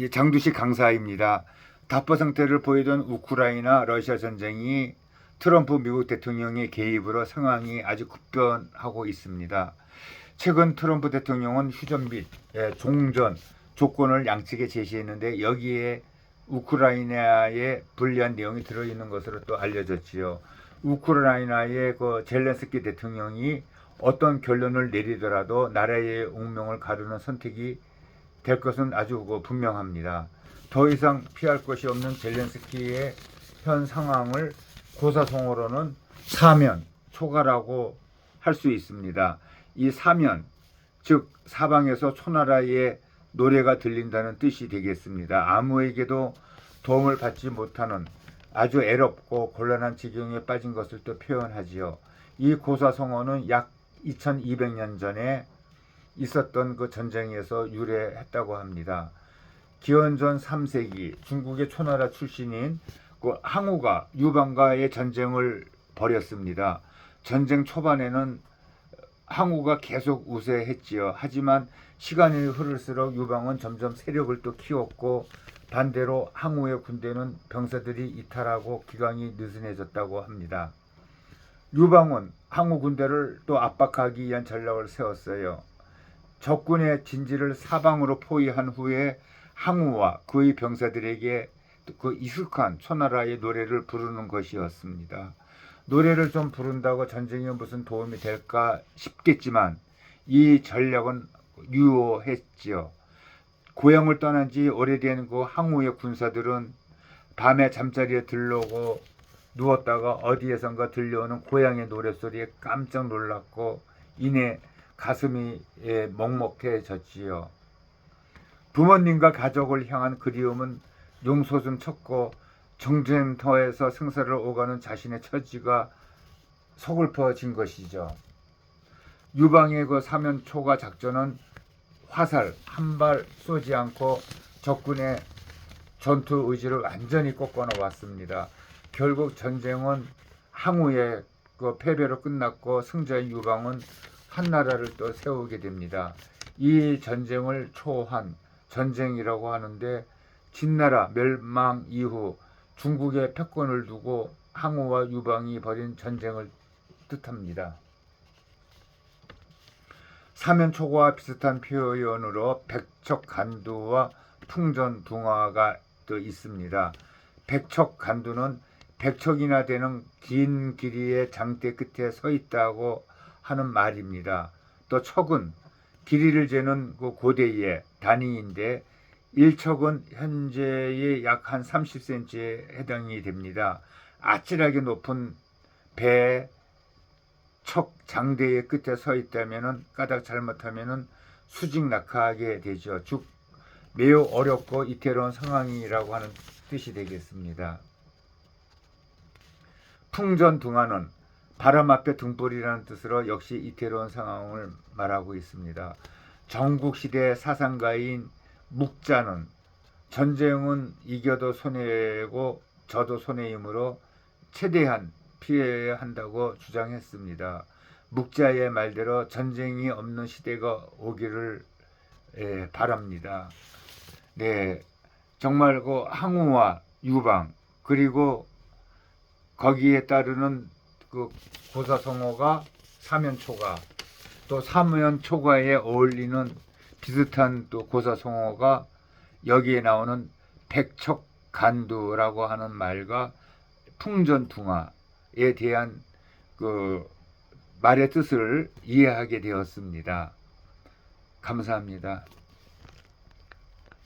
이 장두식 강사입니다. 답보 상태를 보이던 우크라이나 러시아 전쟁이 트럼프 미국 대통령의 개입으로 상황이 아주 급변하고 있습니다. 최근 트럼프 대통령은 휴전 및 예, 종전 조건을 양측에 제시했는데 여기에 우크라이나의 불리한 내용이 들어있는 것으로 또 알려졌지요. 우크라이나의 그 젤렌스키 대통령이 어떤 결론을 내리더라도 나라의 운명을 가르는 선택이 될 것은 아주 그 분명합니다. 더 이상 피할 것이 없는 젤렌스키의 현 상황을 고사성어로는 사면 초가라고 할 수 있습니다. 이 사면 즉 사방에서 초나라의 노래가 들린다는 뜻이 되겠습니다. 아무에게도 도움을 받지 못하는 아주 애롭고 곤란한 지경에 빠진 것을 또 표현하지요. 이 고사성어는 약 2200년 전에 있었던 그 전쟁에서 유래했다고 합니다. 기원전 3세기 중국의 초나라 출신인 그 항우가 유방과의 전쟁을 벌였습니다. 전쟁 초반에는 항우가 계속 우세했지요. 하지만 시간이 흐를수록 유방은 점점 세력을 또 키웠고 반대로 항우의 군대는 병사들이 이탈하고 기강이 느슨해졌다고 합니다. 유방은 항우 군대를 또 압박하기 위한 전략을 세웠어요. 적군의 진지를 사방으로 포위한 후에 항우와 그의 병사들에게 그 익숙한 초나라의 노래를 부르는 것이었습니다. 노래를 좀 부른다고 전쟁에 무슨 도움이 될까 싶겠지만 이 전략은 유효했지요. 고향을 떠난 지 오래된 그 항우의 군사들은 밤에 잠자리에 들르고 누웠다가 어디에선가 들려오는 고향의 노래소리에 깜짝 놀랐고 이내 가슴이 예, 먹먹해졌지요. 부모님과 가족을 향한 그리움은 용솟음 쳤고 정쟁터에서 생사를 오가는 자신의 처지가 서글퍼진 것이죠. 유방의 그 사면 초과 작전은 화살 한 발 쏘지 않고 적군의 전투 의지를 완전히 꺾어 놓았습니다. 결국 전쟁은 항우의 그 패배로 끝났고 승자인 유방은 한 나라를 또 세우게 됩니다. 이 전쟁을 초한 전쟁이라고 하는데 진나라 멸망 이후 중국의 패권을 두고 항우와 유방이 벌인 전쟁을 뜻합니다. 사면초고와 비슷한 표현으로 백척간두와 풍전둥화가 또 있습니다. 백척간두는 백척이나 되는 긴 길이의 장대 끝에 서 있다고 하는 말입니다. 또 척은 길이를 재는 그 고대의 단위인데 1척은 현재의 약 한 30cm에 해당이 됩니다. 아찔하게 높은 배, 척 장대의 끝에 서 있다면은 까닭 잘못하면은 수직 낙하하게 되죠. 즉 매우 어렵고 이태로운 상황이라고 하는 뜻이 되겠습니다. 풍전등화는 바람 앞에 등불이라는 뜻으로 역시 이태로운 상황을 말하고 있습니다. 전국시대 사상가인 묵자는 전쟁은 이겨도 손해고 져도 손해이므로 최대한 피해야 한다고 주장했습니다. 묵자의 말대로 전쟁이 없는 시대가 오기를 예, 바랍니다. 네, 정말 그 항우와 유방 그리고 거기에 따르는 그 고사성어가 사면초가 또 사면초가에 어울리는 비슷한 또 고사성어가 여기에 나오는 백척간두라고 하는 말과 풍전둥화에 대한 그 말의 뜻을 이해하게 되었습니다. 감사합니다.